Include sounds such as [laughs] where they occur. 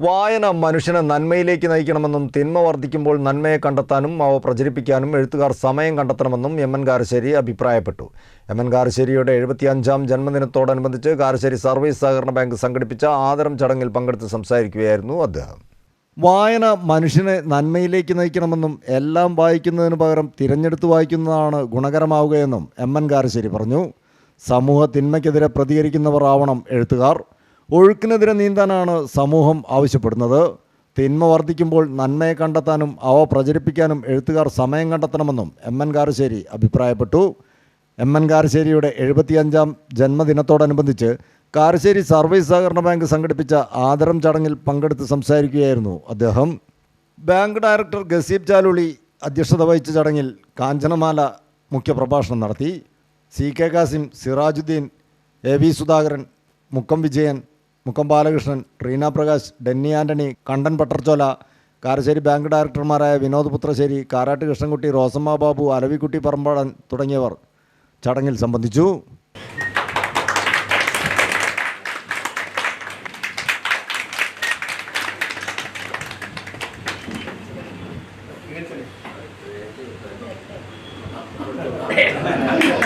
വായന മനുഷ്യനെ നന്മയിലേക്ക് നയിക്കണമെന്നും തിന്മ വർദ്ധിക്കുമ്പോൾ നന്മയെ കണ്ടെത്താനും അവ പ്രചരിപ്പിക്കാനും എഴുത്തുകാർ സമയം കണ്ടെത്തണമെന്നും എം എൻ കാരശ്ശേരി അഭിപ്രായപ്പെട്ടു. എം എൻ കാരശ്ശേരിയുടെ എഴുപത്തിയഞ്ചാം ജന്മദിനത്തോടനുബന്ധിച്ച് കാരശ്ശേരി സർവീസ് സഹകരണ ബാങ്ക് സംഘടിപ്പിച്ച ആദരം ചടങ്ങിൽ പങ്കെടുത്ത് സംസാരിക്കുകയായിരുന്നു അദ്ദേഹം. വായന മനുഷ്യനെ നന്മയിലേക്ക് നയിക്കണമെന്നും എല്ലാം വായിക്കുന്നതിന് പകരം തിരഞ്ഞെടുത്ത് വായിക്കുന്നതാണ് ഗുണകരമാവുകയെന്നും എം എൻ കാരശ്ശേരി പറഞ്ഞു. സമൂഹ തിന്മയ്ക്കെതിരെ പ്രതികരിക്കുന്നവർ ആവണം എഴുത്തുകാർ. ഒഴുക്കിനെതിരെ നീന്താനാണ് സമൂഹം ആവശ്യപ്പെടുന്നത്. തിന്മ വർദ്ധിക്കുമ്പോൾ നന്മയെ കണ്ടെത്താനും അവ പ്രചരിപ്പിക്കാനും എഴുത്തുകാർ സമയം കണ്ടെത്തണമെന്നും എം എൻ കാരശ്ശേരി അഭിപ്രായപ്പെട്ടു. എം എൻ കാരശ്ശേരിയുടെ എഴുപത്തിയഞ്ചാം ജന്മദിനത്തോടനുബന്ധിച്ച് കാരശ്ശേരി സർവീസ് സഹകരണ ബാങ്ക് സംഘടിപ്പിച്ച ആദരം ചടങ്ങിൽ പങ്കെടുത്ത് സംസാരിക്കുകയായിരുന്നു അദ്ദേഹം. ബാങ്ക് ഡയറക്ടർ ഗസീബ് ചാലുളി അധ്യക്ഷത വഹിച്ച ചടങ്ങിൽ കാഞ്ചനമാല മുഖ്യപ്രഭാഷണം നടത്തി. C K Kasim Sirajuddin A V Sudhakaran Mukkam Vijayan Mukkam Balakrishnan Reena Prakash Denny Antony Kandan Pattarchola Karassery bank ഡയറക്ടർമാരായ Vinod Puthrassery Karat Krishnankutty Rosamma Babu Alavikutty Parambadan തുടങ്ങിയവർ ചടങ്ങിൽ സംബന്ധിച്ചു. [laughs]